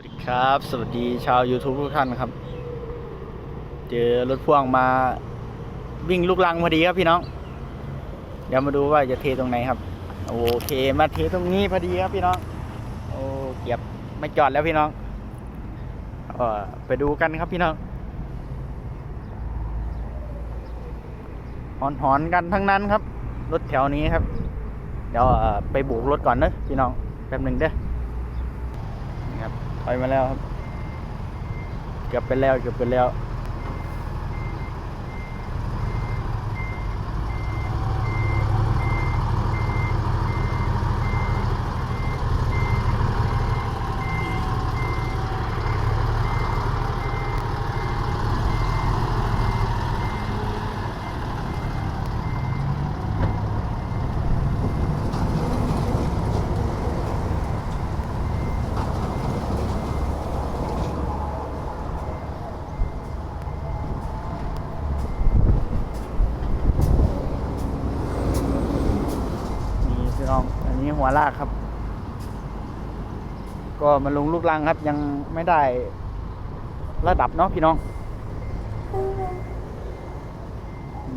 วัสดีครับ สวัสดีชาว YouTube ทุกท่านครับ เจอรถพ่วงมาวิ่งลูกลังพอดีครับพี่น้อง เดี๋ยวมาดูว่าจะเทตรงไหนครับ โอเคมาเทตรงนี้พอดีครับพี่น้อง โอ้เก็บไม่จอดแล้วพี่น้องเออไปดูกันครับพี่น้องหอนหอนกันทั้งนั้นครับ รถแถวนี้ครับ เดี๋ยวไปบุกรถก่อนเนอะพี่น้องแป๊บหนึ่งเด้อ อยมาแล้วครับ เกือบไปแล้วเกือบไปแล้ว น้อง อันนี้หัวลากครับ ก็มาลงลูกลังครับ ยังไม่ได้ระดับเนาะพี่น้อง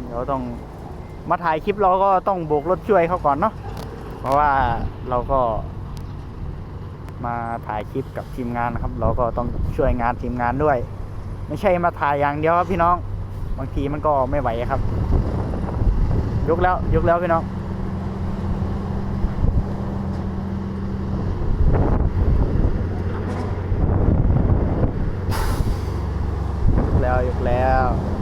เดี๋ยวต้องมาถ่ายคลิปเราก็ต้องโบกรถช่วยเขาก่อนเนาะ เพราะว่าเราก็ มาถ่ายคลิปกับทีมงานนะครับ เราก็ต้องช่วยงานทีมงานด้วย ไม่ใช่มาถ่ายอย่างเดียวครับพี่น้อง บางทีมันก็ไม่ไหวครับ ยกแล้ว ยกแล้วพี่น้อง ยก แล้วยก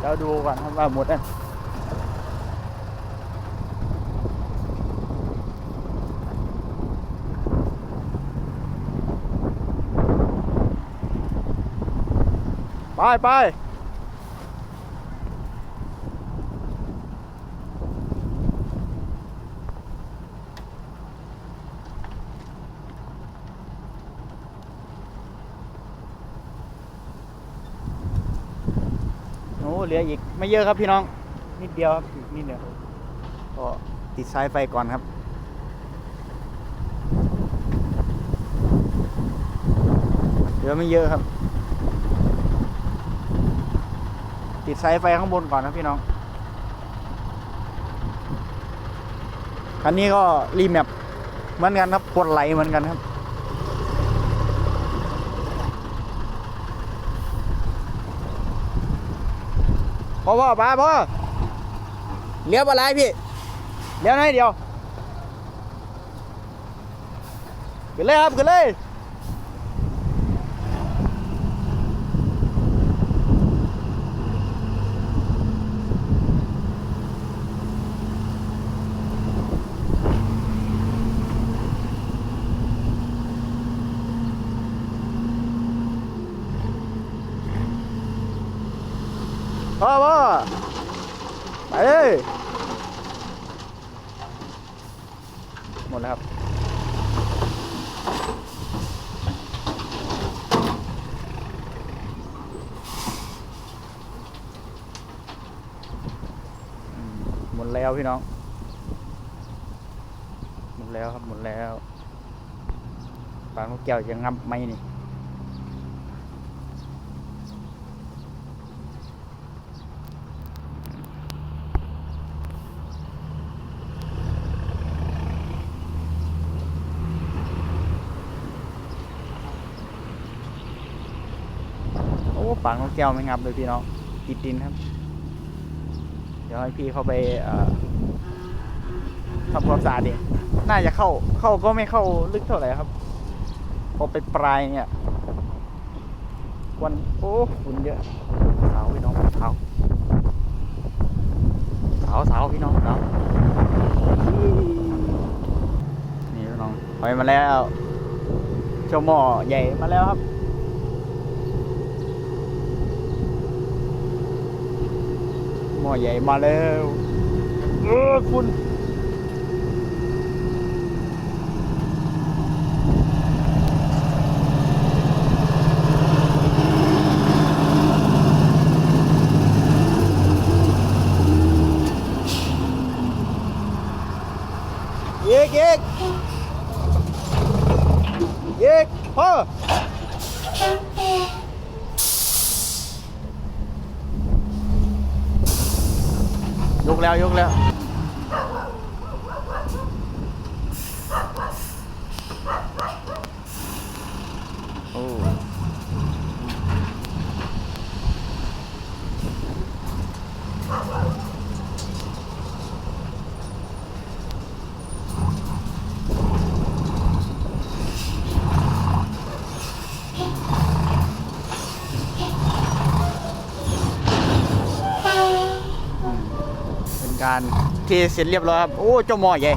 แล้ว เราดูก่อนครับว่าหมดอะ ไปไปโอ้เหลืออีกไม่เยอะครับพี่น้อง นิดเดียวครับอีกนิดเดียวก็ติดสายไฟก่อนครับเหลือไม่เยอะครับ ติดสายไฟข้างบนก่อนนะพี่น้องคันนี้ก็รีแมปเหมือนกันครับปวดไหลเหมือนกันครับ พ่อพ่อป้าพ่อเลี้ยวอะไรพี่เลี้ยวไหนอยเดียวขึ้นเลยครับขึ้นเลย พ่อพ่อไปเลยหมดแล้วครับหมดแล้วพี่น้อง หมดแล้วครับหมดแล้วปลาลูกแก้วจะงับไหมนี่ โอ้ ปากนกแก้วไม่งับเลยพี่น้องติดดินครับ เดี๋ยวให้พี่เขาไปทำความสะอาดดิน่าจะเข้าเข้าก็ไม่เข้าลึกเท่าไหร่ครับพอไปปลายเนี่ยวันโอ้ฝุ่นเยอะสาวพี่น้องสาวสาวสาวพี่น้องสาวนี่พี่น้องไปมาแล้วเจ้าหม้อใหญ่มาแล้วครับ ม้อใหญ่มาแล้ว เออคุณ อีกอีกอีกพ่อ ยกแล้วยกแล้ว โอ้ การเทเสร็จเรียบร้อยครับ โอ้ เจ้าหม้อใหญ่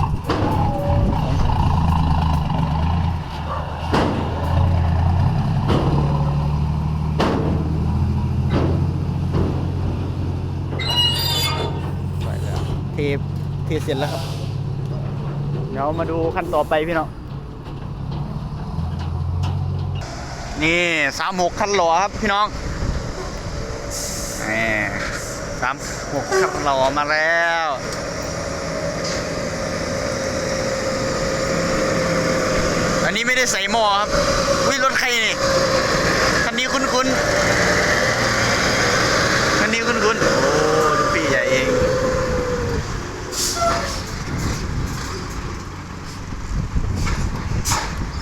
ไปแล้วเทเทเสร็จแล้วครับ เดี๋ยวมาดูขั้นต่อไปพี่น้องนี่สามหกคันหล่อครับพี่น้องนี่สาม หกคันหล่อมาแล้วอันนี้ไม่ได้ใส่หม้อครับวิรถใครนี่คันนี้คุ้นคุ้นๆคันนี้คุ้นคุ้นๆโอ้ลูกพี่ใหญ่เอง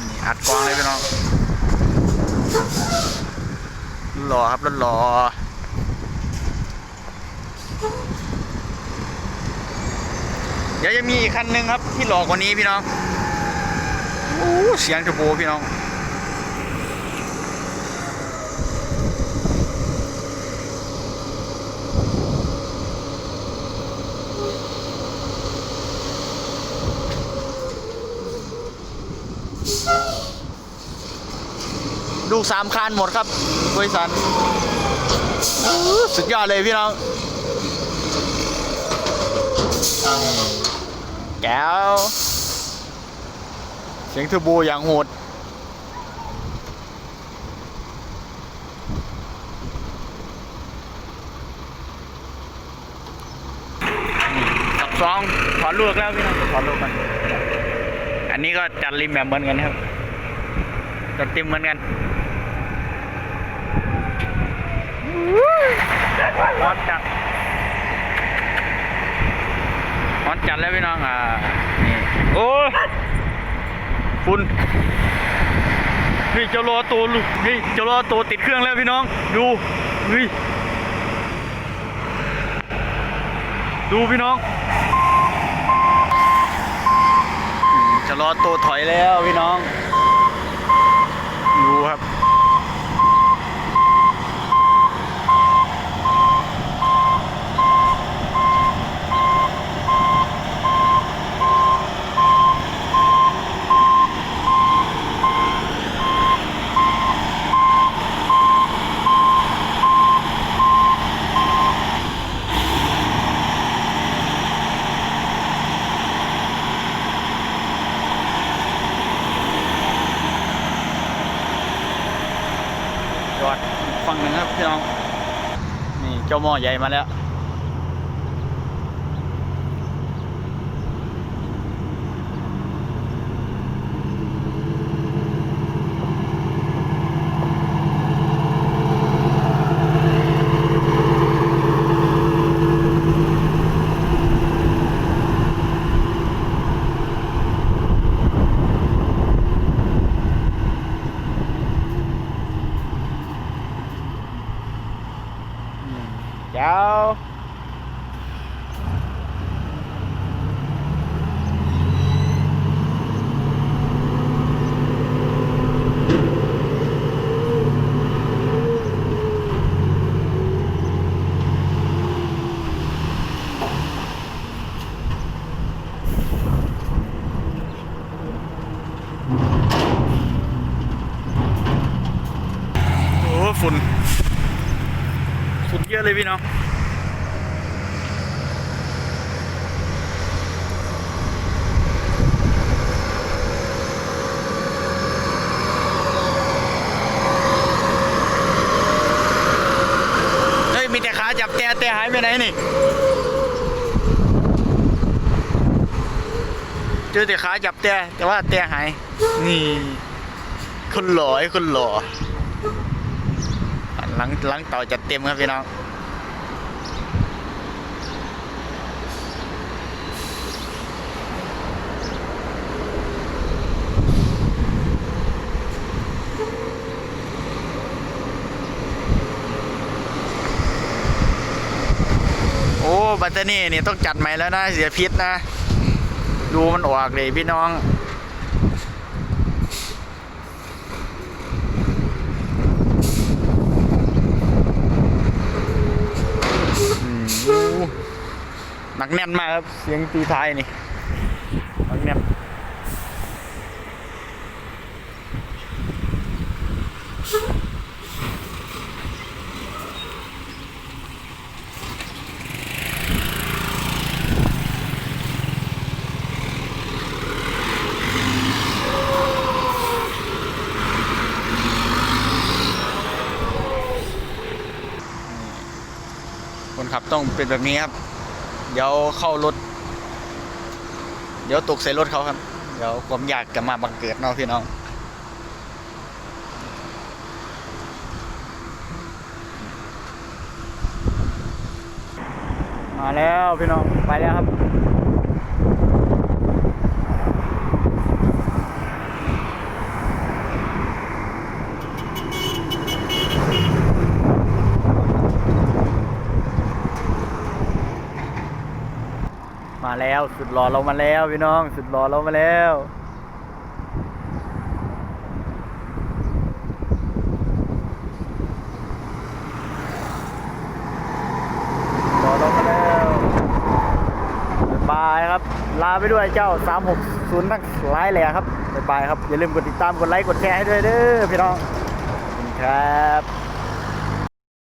นี่อัดกองเลยพี่น้องรอครับรถรอ เดี๋ยวจะมีอีกคันหนึ่งครับ ที่หลอกกว่านี้พี่น้องโอ้เสียงจะโบพี่น้องดูสามคันหมดครับบริษัทสุดยอดเลยพี่น้อง แก้ว เสียงเทอร์โบอย่างโหดสับสองถอดลูกแล้วพี่น้องถอดลูกมันอันนี้ก็จัดริมแบบเหมือนกันครับจัดเต็มเหมือนกันร้อนจัดร้ อนจัดแล้วพี่น้องอ่านี่โอ้ฝุ่นนี่เจ้ารอตัวลูกนี่เจ้ารอตัวติดเครื่องแล้วพี่น้อง ดูนี่ดูพี่น้องจะรอตัวถอยแล้วพี่น้อง ดูครับ จอดอีกฝั่งหนึ่งครับพี่น้อง นี่ เจ้าหม้อใหญ่มาแล้ว เจ้า โอ้ฝุ่นฝุ่นเย อะเลยพี่น้องเฮ้ย มีแต่ขาจับแต่แต่หายไปไหนนี่ เจอแต่ขาจับแต่แต่ว่าแต่หาย นี่ คนหล่อไอ้คนหล่อหลังหลังเต่าจัดเต็มครับพี่น้อง บัตเตอร์นี่นี่ต้องจัดใหม่แล้วนะเสียพิษนะ ดูมันออกเลยพี่น้องหนักแน่นมากครับ เสียงตีท้ายนี่กแน่น ครับ ต้องเป็นแบบนี้ครับ เดี๋ยวเข้ารถ เดี๋ยวตกใส่รถเขาครับ เดี๋ยวความอยากจะมาบังเกิดเนาะพี่น้องมาแล้วพี่น้องไปแล้วครับ มาแล้ว สุดหล่อเรามาแล้วพี่น้อง สุดหล่อเรามาแล้วหล่อเรามาแล้วบายครับ ลาไปด้วยเจ้า 360นักไลน์แหล่ครับบายบายครับ อย่าลืมกดติดตามกดไลค์กดแชร์ให้ด้วยเด้อพี่น้องขอบคุณครับ